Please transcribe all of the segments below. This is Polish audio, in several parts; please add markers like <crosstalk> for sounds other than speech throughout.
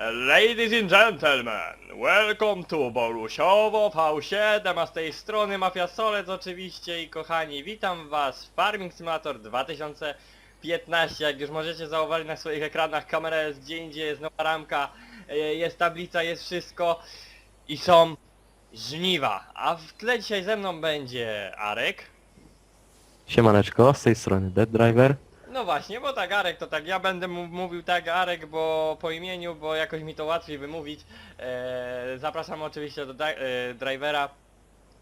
Ladies and gentlemen, welcome to Borusiowo V7, a z tej strony Mafia Solec oczywiście i kochani, witam was w Farming Simulator 2015, jak już możecie zauważyć na swoich ekranach, kamera jest gdzie indziej, jest nowa ramka, e, jest tablica, jest wszystko i są żniwa, a w tle dzisiaj ze mną będzie Arek, Siemaneczko, z tej strony Dead Driver. No właśnie, bo tak Arek to tak, ja będę mu- mówił tak Arek, bo po imieniu, bo jakoś mi to łatwiej wymówić. E, zapraszam oczywiście do e, drivera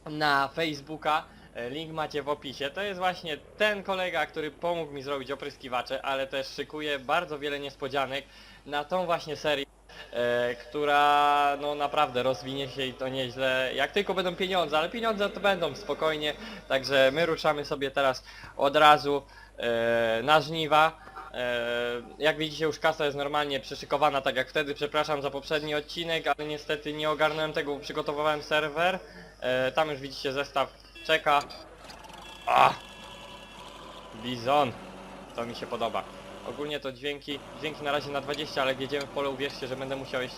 na Facebooka. E, Link macie w opisie. To jest właśnie ten kolega, który pomógł mi zrobić opryskiwacze, ale też szykuje bardzo wiele niespodzianek na tą właśnie serię, e, która no naprawdę rozwinie się i to nieźle. Jak tylko będą pieniądze, ale pieniądze to będą spokojnie. Także my ruszamy sobie teraz od razu e, na żniwa. E, jak widzicie już kasa jest normalnie przyszykowana tak jak wtedy, przepraszam za poprzedni odcinek, ale niestety nie ogarnąłem tego, bo przygotowywałem serwer. E, tam już widzicie zestaw czeka. A! Bizon! To mi się podoba. Ogólnie to dźwięki, dźwięki na razie na 20, ale jak jedziemy w pole uwierzcie, że będę musiał je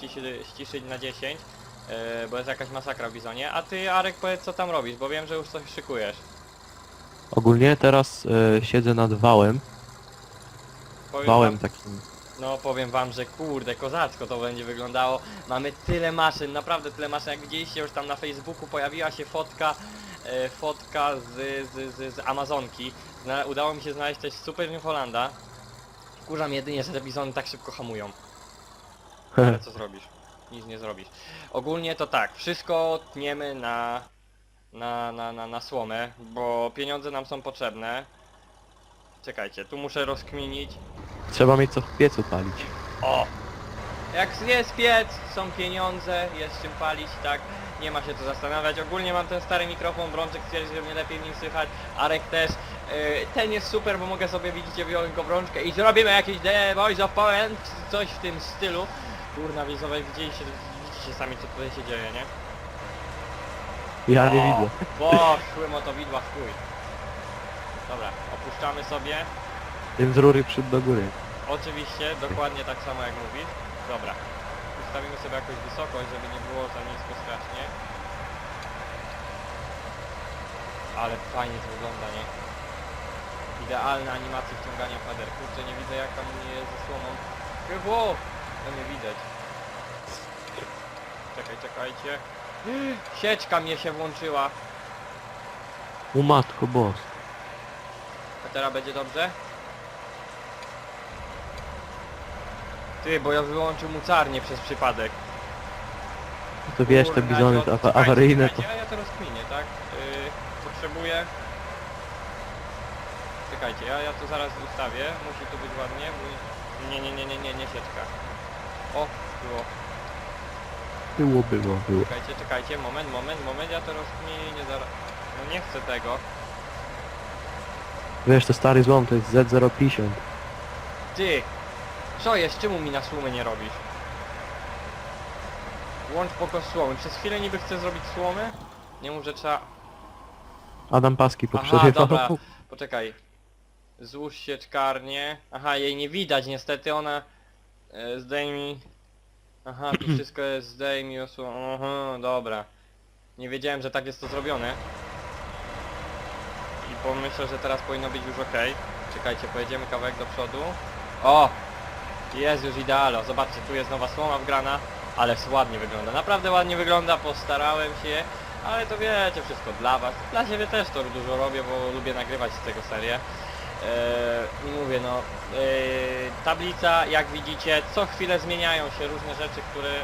ściszyć, na 10, e, bo jest jakaś masakra w Bizonie. A ty Arek powiedz co tam robisz, bo wiem, że już coś szykujesz. Ogólnie teraz e, siedzę nad wałem, Powiem wałem wam- takim. No powiem wam, że kurde, kozacko to będzie wyglądało. Mamy tyle maszyn, naprawdę tyle maszyn. Jak widzieliście już tam na Facebooku pojawiła się fotka, e, fotka z, z, z, z Amazonki. Zna, udało mi się znaleźć też Super New Hollanda. Kurzam jedynie, że te bizony tak szybko hamują. <laughs> Ale co zrobisz? Nic nie zrobisz. Ogólnie to tak, wszystko tniemy na, na, na, na, na słomę, bo pieniądze nam są potrzebne. Czekajcie, tu muszę rozkminić. Trzeba mieć co w piecu palić. O! Jak jest piec, są pieniądze, jest czym palić, tak? Nie ma się co zastanawiać. Ogólnie mam ten stary mikrofon, Brączek stwierdził, że mnie lepiej w nim słychać. Arek też. Yy, ten jest super, bo mogę sobie, widzicie, wyjąć go Brączkę i zrobimy jakieś The Voice of Poland, coś w tym stylu. Kurna, widzowie, widzieliście, widzicie sami, co tutaj się dzieje, nie? Ja nie widzę. Poszły motowidła w chuj. Dobra, opuszczamy sobie. Tym z rury przód do góry. Oczywiście, dokładnie tak samo jak mówisz. Dobra. Ustawimy sobie jakąś wysokość, żeby nie było za nisko strasznie. Ale fajnie to wygląda, nie? Idealna animacja wciągania pader. Kurczę, nie widzę jak tam nie jest ze słoną. Chyba! To nie widać. Czekaj, czekajcie. Sieczka mnie się włączyła. U matko boss. A teraz będzie dobrze? Ty, bo ja wyłączył mucarnię przez przypadek. To wiesz, te Kurna, bizony to- to awa- czekajcie, awaryjne to... czekajcie, Ja, ja to rozkminię, tak? Yy, potrzebuję... Czekajcie, ja, ja to zaraz ustawię. Musi tu być ładnie, bo... Nie, nie, nie, nie, nie, nie sieczka. O, było. Było, było, było. Czekajcie, czekajcie, moment, moment, moment, ja to rozkminię zaraz... No nie chcę tego. Wiesz, to stary złom to jest Z050. Ty! Co jest? Czemu mi na słomy nie robisz? Łącz poko słomy. Przez chwilę niby chcę zrobić słomy. Nie mów, że trzeba... Adam Paski Aha, poprzerywał. dobra. <laughs> Poczekaj. Złóż sieczkarnię. Aha, jej nie widać niestety, ona... E, zdejmij... Aha, tu wszystko jest zdejmij osło... Aha, dobra. Nie wiedziałem, że tak jest to zrobione. I pomyślę, że teraz powinno być już ok. Czekajcie, pojedziemy kawałek do przodu. O! Jest już idealno. Zobaczcie, tu jest nowa słoma wgrana. Ale ładnie wygląda. Naprawdę ładnie wygląda, postarałem się. Ale to wiecie, wszystko dla was. Dla siebie też to dużo robię, bo lubię nagrywać z tego serię. I mówię no, eee, tablica jak widzicie, co chwilę zmieniają się różne rzeczy, które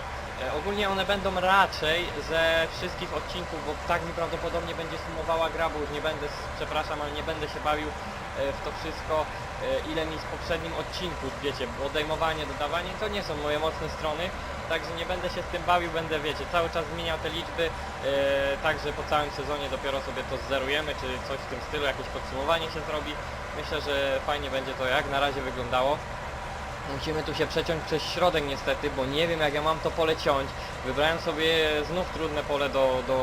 e, ogólnie one będą raczej ze wszystkich odcinków, bo tak mi prawdopodobnie będzie sumowała gra, bo już nie będę, przepraszam, ale nie będę się bawił e, w to wszystko, e, ile mi z poprzednim odcinku, wiecie, odejmowanie, dodawanie to nie są moje mocne strony, także nie będę się z tym bawił, będę, wiecie, cały czas zmieniał te liczby, e, także po całym sezonie dopiero sobie to zerujemy, czy coś w tym stylu, jakieś podsumowanie się zrobi. Myślę, że fajnie będzie to jak na razie wyglądało. Musimy tu się przeciąć przez środek niestety, bo nie wiem jak ja mam to pole ciąć. Wybrałem sobie znów trudne pole do, do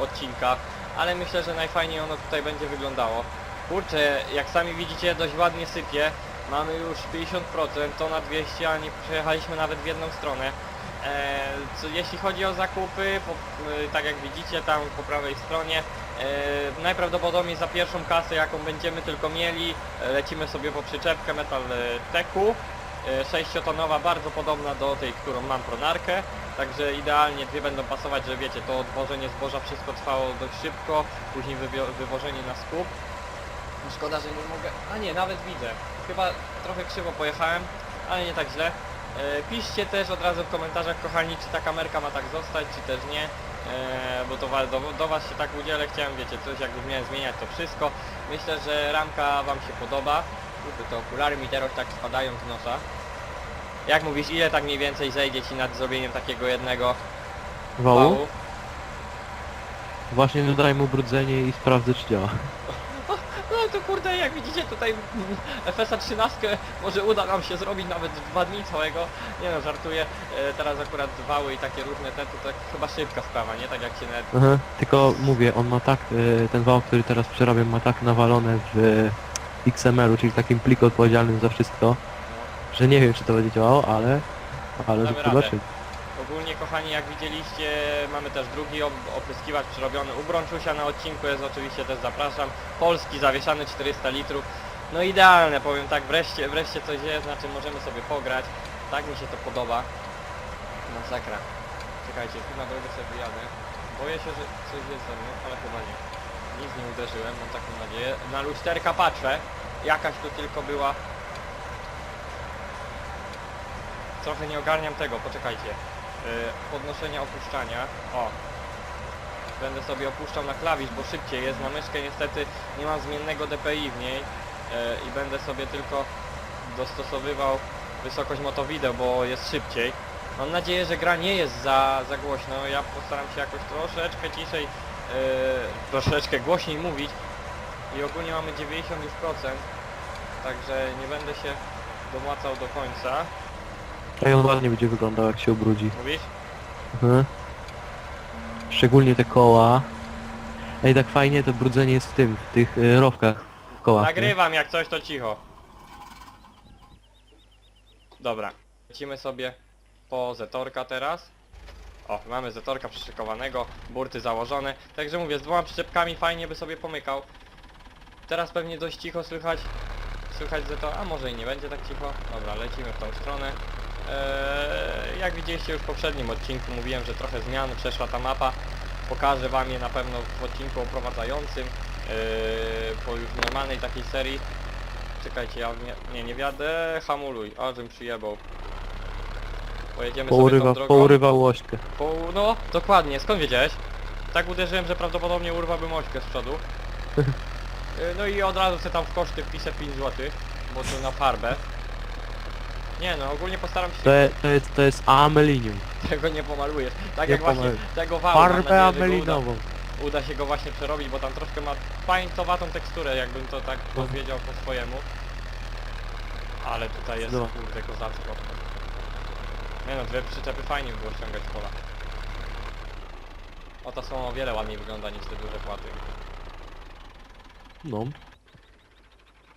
odcinka, ale myślę, że najfajniej ono tutaj będzie wyglądało. Kurczę, jak sami widzicie dość ładnie sypie. Mamy już 50%, to na 200, a nie przejechaliśmy nawet w jedną stronę. E, co, jeśli chodzi o zakupy, po, e, tak jak widzicie tam po prawej stronie, e, najprawdopodobniej za pierwszą kasę jaką będziemy tylko mieli, e, lecimy sobie po przyczepkę Metal Techu. E, 6-tonowa, bardzo podobna do tej, którą mam pronarkę, także idealnie dwie będą pasować, że wiecie, to odwożenie zboża wszystko trwało dość szybko, później wywożenie na skup. Szkoda, że nie mogę... A nie, nawet widzę. Chyba trochę krzywo pojechałem, ale nie tak źle. E, piszcie też od razu w komentarzach, kochani, czy ta kamerka ma tak zostać, czy też nie. E, bo to do, do was się tak udzielę, chciałem, wiecie, coś jakby miałem zmieniać to wszystko. Myślę, że ramka wam się podoba. Kurde, te okulary mi teraz tak spadają z nosa. Jak mówisz, ile tak mniej więcej zejdzie ci nad zrobieniem takiego jednego Wału? wału? Właśnie dodaj mu brudzenie i sprawdzę czy działa. To kurde, jak widzicie tutaj <laughs> FSA 13 może uda nam się zrobić nawet dwa dni całego. Nie no, żartuję. E, teraz akurat wały i takie różne te, to tak chyba szybka sprawa, nie? Tak jak się nawet... Aha. Tylko mówię, on ma tak, e, ten wał, który teraz przerabiam ma tak nawalone w XML-u, czyli takim pliku odpowiedzialnym za wszystko, No. że nie wiem czy to będzie działało, ale... Ale Damy zobaczymy. Ogólnie kochani, jak widzieliście, mamy też drugi opryskiwacz przerobiony u Brączusia na odcinku, jest oczywiście też zapraszam. Polski, zawieszany 400 litrów. No idealne, powiem tak, wreszcie, wreszcie coś jest, na czym możemy sobie pograć. Tak mi się to podoba. Masakra. Czekajcie, tu na drogę sobie wyjadę. Boję się, że coś jest ze mną, ale chyba nie. Nic nie uderzyłem, mam taką nadzieję. Na lusterka patrzę. Jakaś tu tylko była trochę nie ogarniam tego, poczekajcie. Yy, podnoszenia, opuszczania. O. Będę sobie opuszczał na klawisz, bo szybciej jest. Na myszkę niestety nie mam zmiennego DPI w niej. Yy, I będę sobie tylko dostosowywał wysokość motowideo, bo jest szybciej. Mam nadzieję, że gra nie jest za, za głośno. Ja postaram się jakoś troszeczkę ciszej, yy, troszeczkę głośniej mówić. I ogólnie mamy 90%. Także nie będę się domłacał do końca. Ej, on ładnie będzie wyglądał jak się ubrudzi. Mówisz? Mhm. Szczególnie te koła. Ej, tak fajnie to brudzenie jest w tym, w tych y, rowkach w kołach. nie? Nagrywam, jak coś to cicho. Dobra, lecimy sobie po Zetorka teraz. O, mamy Zetorka przyszykowanego, burty założone. Także mówię, z dwoma przyczepkami fajnie by sobie pomykał. Teraz pewnie dość cicho słychać, słychać Zetor, a może i nie będzie tak cicho. Dobra, lecimy w tą stronę. Eee, jak widzieliście już w poprzednim odcinku, mówiłem, że trochę zmian, przeszła ta mapa. Pokażę wam je na pewno w odcinku oprowadzającym. Eee, po już normalnej takiej serii. Czekajcie, ja nie, nie, nie wiadę, hamuluj, a żem przyjebał. Pojedziemy sobie Pourywa, tą drogą. pourywał łośkę. Po, no, dokładnie, skąd wiedziałeś? Tak uderzyłem, że prawdopodobnie urwałbym ośkę z przodu. Yy, <laughs> No i od razu sobie tam w koszty wpiszę 5 zł, bo to na farbę. Nie no, ogólnie postaram się To, je- to jest, to jest amelinium. <laughs> tego nie pomalujesz. Tak Nie jak właśnie pomaluję. tego wału, mam Farbę nadzieję, że go uda, amelinową. uda się go właśnie przerobić, bo tam troszkę ma paintowatą teksturę, jakbym to tak powiedział po swojemu. Ale tutaj jest No. kurde kozacko. Nie no, dwie przyczepy fajnie by było ściągać z pola. O, ta są o wiele ładniej wygląda niż te duże płaty. No.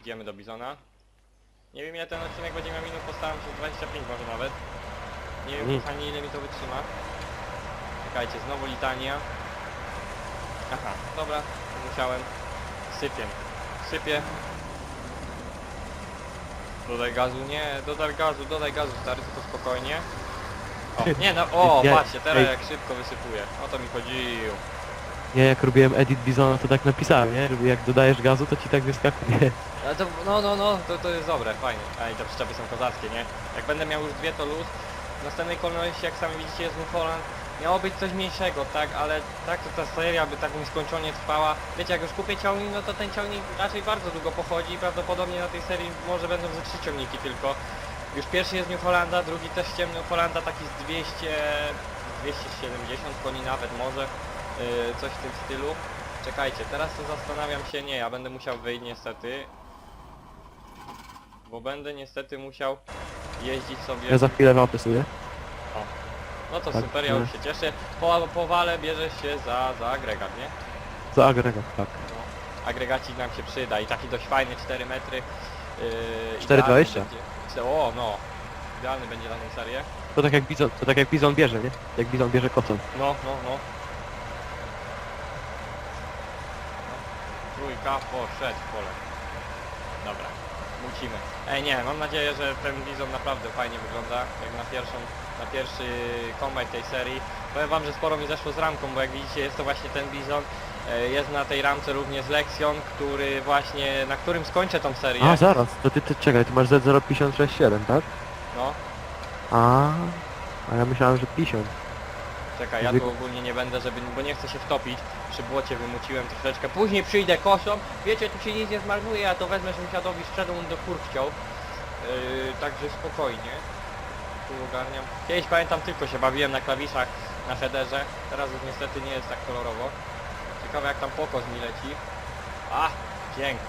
Idziemy do Bizona. Nie wiem ile ten odcinek będzie miał minut, postaram się 25 może nawet. Nie wiem Mm. kochani ile mi to wytrzyma. Czekajcie, znowu litania. Aha, dobra, musiałem. Sypię. Sypię. Dodaj gazu, nie, dodaj gazu, dodaj gazu stary, tylko spokojnie. O, nie no, o, <laughs> Ja- patrzcie, teraz ej. jak szybko wysypuje. O to mi chodziło. Ja jak robiłem edit Bizona to tak napisałem, nie? Żeby jak dodajesz gazu to ci tak wyskakuje. Ale to, no, no, no, to, to jest dobre, fajnie. A i te przyczepy są kozackie, nie? Jak będę miał już dwie, to luz. W następnej kolejności, jak sami widzicie, jest Holland. Miało być coś mniejszego, tak? Ale tak to ta seria by tak nieskończenie trwała. Wiecie, jak już kupię ciągnik, no to ten ciągnik raczej bardzo długo pochodzi prawdopodobnie na tej serii może będą ze trzy ciągniki tylko. Już pierwszy jest New Hollanda, drugi też ciemny Hollanda, taki z 200, 270 koni nawet może. Yy, coś w tym stylu. Czekajcie, teraz to zastanawiam się, nie, ja będę musiał wyjść niestety. Bo będę niestety musiał jeździć sobie... Ja za chwilę mapę sobie. No to Tak, super, ja już się cieszę. Po, po wale bierze się za, za agregat, nie? Za agregat, tak. No, agregacik nam się przyda i taki dość fajny 4 metry. Yy, 4,20. idealny będzie- O, no. Idealny będzie na tę serię. To tak jak bizon, to tak jak bizon bierze, nie? Jak bizon bierze kocą. No, no, no. Trójka poszedł w pole. Dobra, mucimy. Ej nie, mam nadzieję, że ten bizon naprawdę fajnie wygląda, jak na pierwszą, na pierwszy kombajn tej serii. Powiem wam, że sporo mi zeszło z ramką, bo jak widzicie jest to właśnie ten bizon. E, Jest na tej ramce również Lexion, który właśnie, na którym skończę tą serię. A, zaraz, to ty, ty czekaj, ty masz Z0567, tak? No, A, a ja myślałem, że 50. Czekaj, ja tu ogólnie nie będę, żeby, bo nie chcę się wtopić. Przy błocie wymuciłem troszeczkę. Później przyjdę kosą. Wiecie, tu się nic nie zmarnuje, ja to wezmę sąsiadowi sprzedam do kur chciał. Yy, także spokojnie. Tu ogarniam. Kiedyś pamiętam tylko się bawiłem na klawiszach na headerze. Teraz już niestety nie jest tak kolorowo. Ciekawe jak tam pokos mi leci. A, dzięki.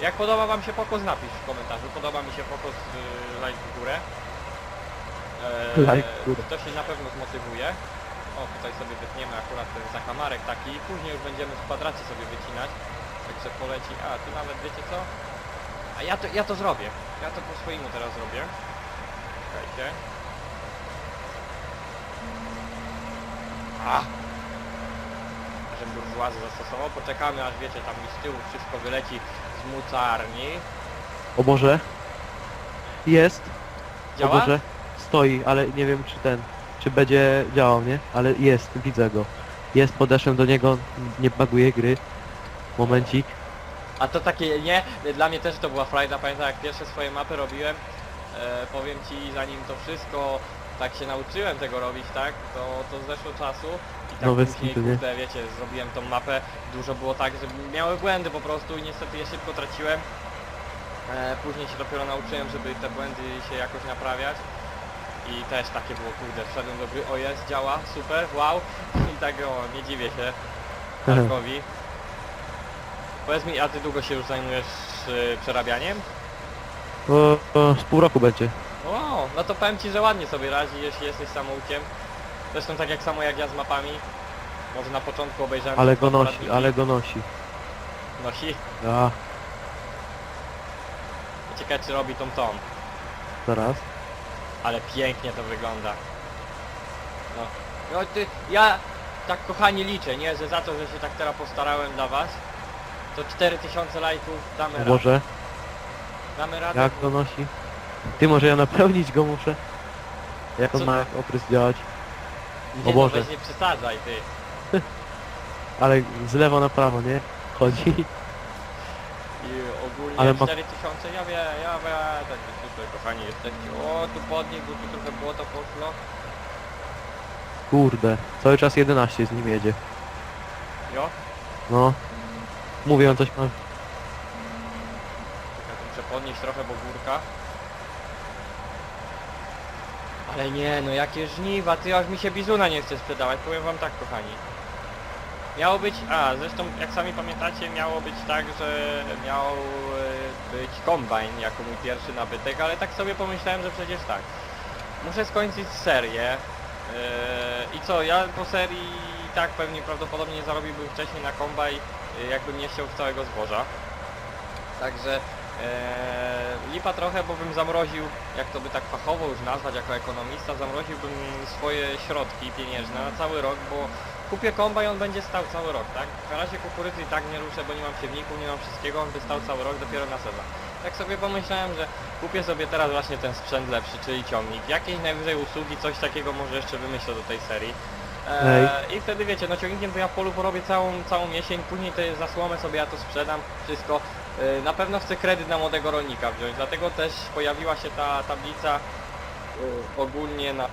Jak podoba wam się pokos napisz w komentarzu. Podoba mi się pokos yy, like w górę. Eee, Like górę. To się na pewno zmotywuje. O, tutaj sobie wytniemy akurat ten zakamarek taki i później już będziemy w kwadracie sobie wycinać. Także poleci. A, tu nawet wiecie co? A ja to, ja to zrobię. Ja to po swojemu teraz zrobię. Czekajcie. A! Żebym burżuazy zastosował. Poczekamy aż wiecie, tam mi z tyłu wszystko wyleci z mucarni. O Boże. Jest. Działa? O Boże. Stoi, ale nie wiem czy ten, czy będzie działał, nie? Ale jest, widzę go. Jest, podeszłem do niego, nie baguje gry. Momencik. A to takie, nie, dla mnie też to była frajda, pamiętam jak pierwsze swoje mapy robiłem, e, powiem Ci, zanim to wszystko tak się nauczyłem tego robić, tak, to, to zeszło czasu i tak No, bez później, kitu, nie? kurde, wiecie, zrobiłem tą mapę, dużo było tak, że miały błędy po prostu i niestety je szybko traciłem. E, później się dopiero nauczyłem, żeby te błędy się jakoś naprawiać. I też takie było, kurde, wszedłem do gry, o jest, działa, super, wow. I tak, o, nie dziwię się Markowi. Powiedz mi, a ty długo się już zajmujesz y, przerabianiem? O, o, z pół roku będzie. O, no to powiem ci, że ładnie sobie radzi, jeśli jesteś samoukiem. Zresztą tak jak samo jak ja z mapami. Może na początku obejrzałem... Ale go nosi, ale go nosi. Nosi. A, Ciekawe czy robi tą tą. zaraz. Ale pięknie to wygląda. No. No ty, ja tak kochani liczę, nie? Że za to, że się tak teraz postarałem dla was. To 4000 lajków damy O radę. Boże, Damy radę. jak go nosi? Ty może ja napełnić go muszę? Jak on Co? ma jak oprys działać? Nie, o Boże. No weź nie przesadzaj ty. <laughs> Ale z lewo na prawo, nie? Chodzi. I ogólnie Ale ma- 4000, ja wiem, ja wiem, super kochani jesteście. O, tu podnik, bo tu trochę błoto poszło. Kurde, cały czas 11 z nim jedzie. Jo, No. Mówię, on coś ma... ja tu muszę podnieść trochę, bo górka. Ale nie, no jakie żniwa, ty aż mi się bizuna nie chce sprzedawać, powiem wam tak kochani. Miało być, a zresztą jak sami pamiętacie miało być tak, że miał e, być kombajn jako mój pierwszy nabytek, ale tak sobie pomyślałem, że przecież tak. Muszę skończyć serię yy, i co, ja po serii i tak pewnie prawdopodobnie zarobiłbym wcześniej na kombaj, yy, jakbym nie chciał całego zboża. Także lipa trochę, bo bym zamroził, jak to by tak fachowo już nazwać jako ekonomista, zamroziłbym swoje środki pieniężne na cały rok, bo kupię komba i on będzie stał cały rok, tak? Na razie kukurydzy i tak nie ruszę, bo nie mam siewników, nie mam wszystkiego, on by stał cały rok dopiero na sezon. Tak sobie pomyślałem, że kupię sobie teraz właśnie ten sprzęt lepszy, czyli ciągnik. Jakieś najwyżej usługi, coś takiego może jeszcze wymyślę do tej serii. Eee, I wtedy wiecie, no ciągnikiem to ja w polu porobię całą, całą jesień, później to jest za słomę sobie ja to sprzedam, wszystko. Eee, na pewno chcę kredyt na młodego rolnika wziąć, dlatego też pojawiła się ta tablica eee, ogólnie na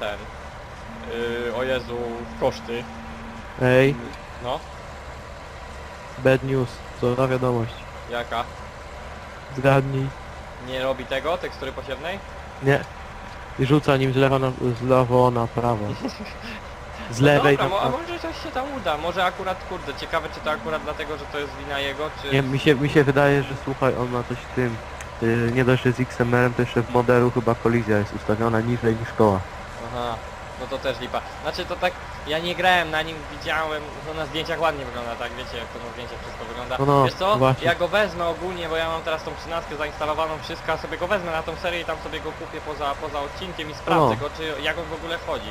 ten, eee, o Jezu, koszty. Ej, No, bad news. Co za wiadomość. jaka? Zgadnij. Nie robi tego, tekstury posiewnej? Nie. I rzuca nim z lewa na, z lewo na prawo. <laughs> Z lewej no na dobra, mo- a prawo. może coś się tam uda, może akurat, kurde, ciekawe czy to akurat dlatego, że to jest wina jego, czy... Nie, mi się, mi się wydaje, że słuchaj, on ma coś w tym. Yy, nie dość, że z XMR-em, to jeszcze w modelu chyba kolizja jest ustawiona niżej niż koła. Aha. No to też lipa. Znaczy to tak, ja nie grałem na nim, widziałem, no na zdjęciach ładnie wygląda, tak wiecie jak to na zdjęciach wszystko wygląda. No, no, Wiesz co, właśnie. ja go wezmę ogólnie, bo ja mam teraz tą 13 zainstalowaną, wszystko, a sobie go wezmę na tą serię i tam sobie go kupię poza, poza odcinkiem i sprawdzę No. go, czy jak on w ogóle chodzi.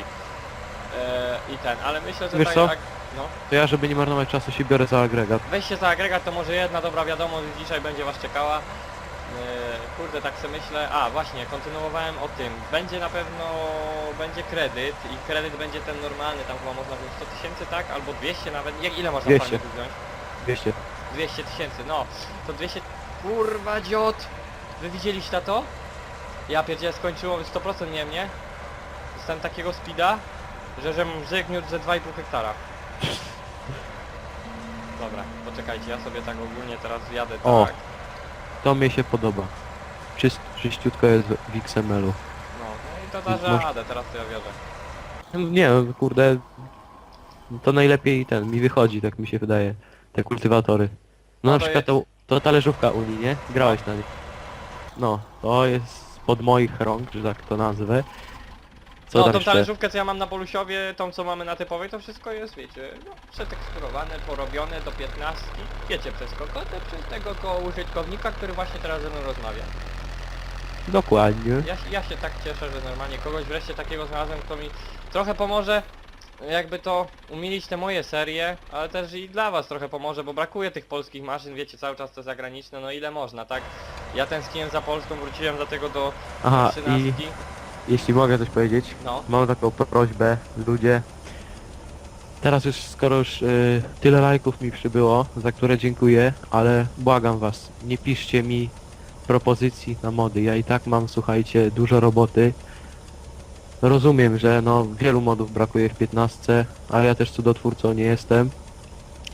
Eee, I ten, ale myślę, że Wiesz tak, co? tak, no. To ja, żeby nie marnować czasu, się biorę za agregat. Weźcie za agregat, to może jedna dobra wiadomość dzisiaj będzie was czekała. Eee, kurde, tak sobie myślę. A, właśnie, kontynuowałem o tym. Będzie na pewno, będzie kredyt i kredyt będzie ten normalny, tam chyba można wziąć 100 tysięcy, tak? Albo 200 nawet. Jak ile można 200. fajnie tu wziąć? 200. 200 tysięcy, no. To 200... Kurwa dziot! Wy widzieliście to? Ja pierdzielę, skończyło 100% nie mnie. Dostałem takiego speeda, że żem rzekniótł ze 2,5 hektara. <laughs> Dobra, poczekajcie, ja sobie tak ogólnie teraz jadę O. To mi się podoba. Czyst, czyściutko jest w XML-u. No, no i to da Może- radę, teraz to ja wierzę. Nie, no, kurde, to najlepiej ten, mi wychodzi, tak mi się wydaje, te kultywatory. No No, na to przykład to, to talerzówka Unii, nie? Grałeś na niej. No, to jest spod moich rąk, że tak to nazwę. Co no tam tą talerzówkę co ja mam na Polusiowie, tą co mamy na typowej, to wszystko jest, wiecie, no, przeteksturowane, porobione do 15. Wiecie przez kogo? To przez tego koło użytkownika, który właśnie teraz ze mną rozmawia. Dokładnie. Ja, się- ja się tak cieszę, że normalnie kogoś wreszcie takiego znalazłem, kto mi trochę pomoże jakby to umilić te moje serie, ale też i dla was trochę pomoże, bo brakuje tych polskich maszyn, wiecie, cały czas te zagraniczne, no ile można, tak? Ja tęskniłem za Polską, wróciłem dlatego do Aha, i 13. jeśli mogę coś powiedzieć, No, mam taką prośbę, ludzie. Teraz już, skoro już y, tyle lajków mi przybyło, za które dziękuję, ale błagam was, nie piszcie mi propozycji na mody. Ja i tak mam, słuchajcie, dużo roboty. Rozumiem, że no wielu modów brakuje w 15, ale ja też cudotwórcą nie jestem.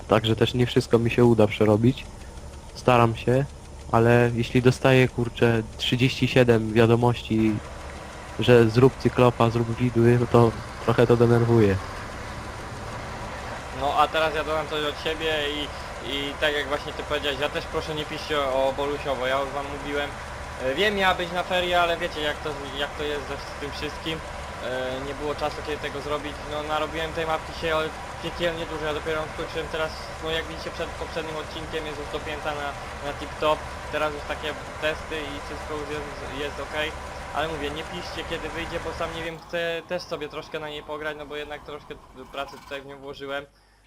Także też nie wszystko mi się uda przerobić. Staram się, ale jeśli dostaję kurczę 37 wiadomości, że zrób cyklopa, zrób widły, no to trochę to denerwuje. no a teraz ja dodam coś od siebie i, i tak jak właśnie ty powiedziałeś, ja też proszę nie piszcie o Bolusiowo, ja już wam mówiłem, e, wiem miała być na ferie, ale wiecie jak to, jak to jest ze tym wszystkim, E, nie było czasu kiedy tego zrobić, no narobiłem tej mapki się ale piekielnie dużo, ja dopiero skończyłem teraz, no jak widzicie przed poprzednim odcinkiem jest już dopięta na, na tip-top, teraz już takie testy i wszystko już jest, jest ok, ale mówię, nie piszcie kiedy wyjdzie, bo sam nie wiem, chcę też sobie troszkę na niej pograć, no bo jednak troszkę pracy tutaj w nią włożyłem,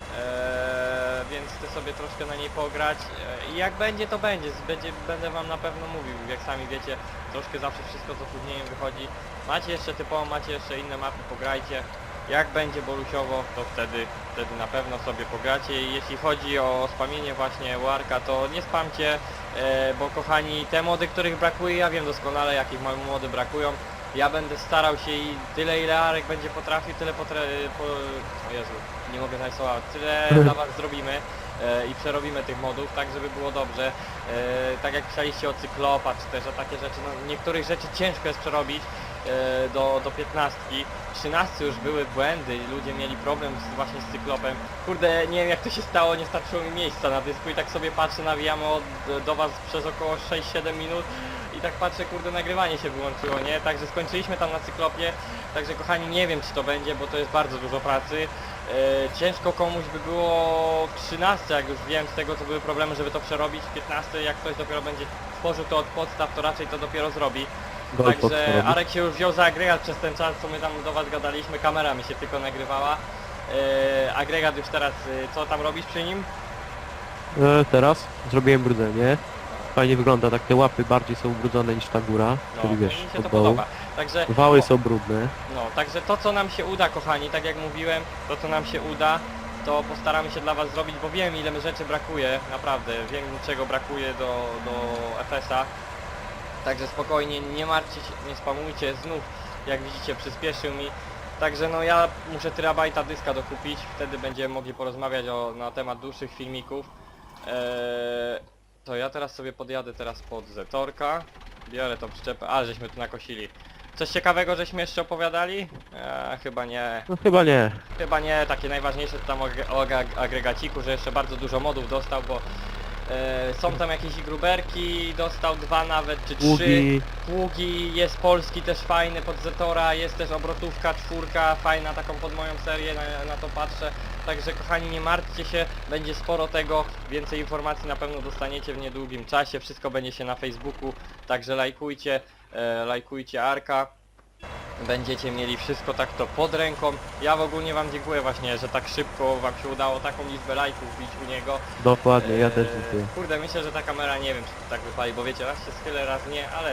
Eee, więc chcę sobie troszkę na niej pograć eee, i jak będzie to będzie, będzie, będę wam na pewno mówił, jak sami wiecie, troszkę zawsze wszystko z opóźnieniem wychodzi. Macie jeszcze typowo, macie jeszcze inne mapy, pograjcie. Jak będzie bolusiowo, to wtedy, wtedy na pewno sobie pogracie i jeśli chodzi o spamienie właśnie Warka, to nie spamcie, e, bo kochani, te mody, których brakuje, ja wiem doskonale jakich mo- mody brakują. Ja będę starał się i tyle ile Arek będzie potrafił, tyle potra... Po... O Jezu, nie mogę znaleźć słowa, tyle dla was zrobimy e, i przerobimy tych modów, tak żeby było dobrze. E, tak jak pisaliście o cyklopa, czy też o takie rzeczy, no niektórych rzeczy ciężko jest przerobić do, do 15. 13 już były błędy, ludzie mieli problem z, właśnie z cyklopem. Kurde, nie wiem jak to się stało, nie starczyło mi miejsca na dysku i tak sobie patrzę, nawijamy od, do was przez około 6-7 minut i tak patrzę, kurde, nagrywanie się wyłączyło, nie? Także skończyliśmy tam na cyklopie, także kochani, nie wiem czy to będzie, bo to jest bardzo dużo pracy. E, ciężko komuś by było w 13, jak już wiem z tego co były problemy, żeby to przerobić. W 15, jak ktoś dopiero będzie tworzył to od podstaw, to raczej to dopiero zrobi. Także robi. Arek się już wziął za agregat przez ten czas, co my tam do was gadaliśmy, kamera mi się tylko nagrywała. E, agregat już teraz, e, co tam robisz przy nim? E, teraz zrobiłem brudzenie. Fajnie wygląda, tak te łapy bardziej są ubrudzone niż ta góra, No, czyli wiesz, mi się od to dołu. podoba. Także, Wały są brudne. no, także to co nam się uda kochani, tak jak mówiłem, to co nam się uda, to postaramy się dla was zrobić, bo wiem ile mi rzeczy brakuje, naprawdę, wiem czego brakuje do, do FS-a. Także spokojnie, nie martwcie się, nie spamujcie, znów jak widzicie przyspieszył mi. Także no ja muszę terabajta dyska dokupić, wtedy będziemy mogli porozmawiać o, na temat dłuższych filmików. Eee, to ja teraz sobie podjadę teraz pod Zetorka, biorę tą przyczepę, a żeśmy tu nakosili. Coś ciekawego żeśmy jeszcze opowiadali? Eee, chyba nie. No chyba nie. Chyba nie, takie najważniejsze to tam o, o ag- agregaciku, że jeszcze bardzo dużo modów dostał, bo E, są tam jakieś gruberki, dostał dwa nawet, czy trzy. Długi, Pługi, jest polski też fajny pod Zetora, jest też obrotówka, czwórka, fajna taką pod moją serię, na, na to patrzę. Także kochani nie martwcie się, będzie sporo tego, więcej informacji na pewno dostaniecie w niedługim czasie, wszystko będzie się na Facebooku, także lajkujcie, e, lajkujcie Arka. Będziecie mieli wszystko tak to pod ręką. Ja w ogóle wam dziękuję właśnie, że tak szybko wam się udało taką liczbę lajków bić u niego. dokładnie, ja też Eee, dziękuję. Kurde, myślę, że ta kamera nie wiem, czy to tak wypali, bo wiecie, raz się schylę, raz nie, ale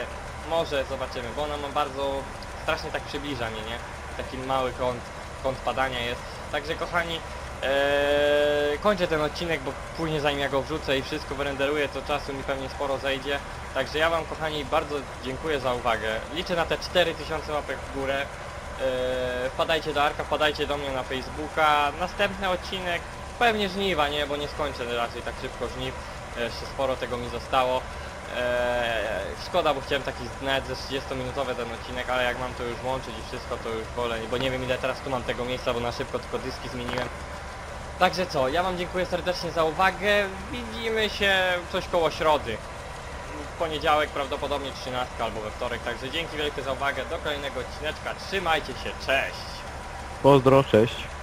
może zobaczymy, bo ona ma bardzo, strasznie tak przybliża mnie, nie? Taki mały kąt, kąt padania jest. Także kochani, eee, kończę ten odcinek, bo później zanim ja go wrzucę i wszystko wyrenderuję, to czasu mi pewnie sporo zejdzie. Także ja wam kochani bardzo dziękuję za uwagę. Liczę na te 4000 łapek w górę. Eee, wpadajcie do Arka, wpadajcie do mnie na Facebooka. Następny odcinek pewnie żniwa, nie? Bo nie skończę raczej tak szybko żniw. Jeszcze sporo tego mi zostało. Eee, szkoda, bo chciałem taki net ze 30-minutowy ten odcinek, ale jak mam to już łączyć i wszystko, to już wolę, bo nie wiem ile teraz tu mam tego miejsca, bo na szybko tylko dyski zmieniłem. Także co, ja wam dziękuję serdecznie za uwagę. Widzimy się coś koło środy. W poniedziałek prawdopodobnie 13 albo we wtorek, także dzięki wielkie za uwagę. Do kolejnego odcineczka. Trzymajcie się, cześć! Pozdro, cześć.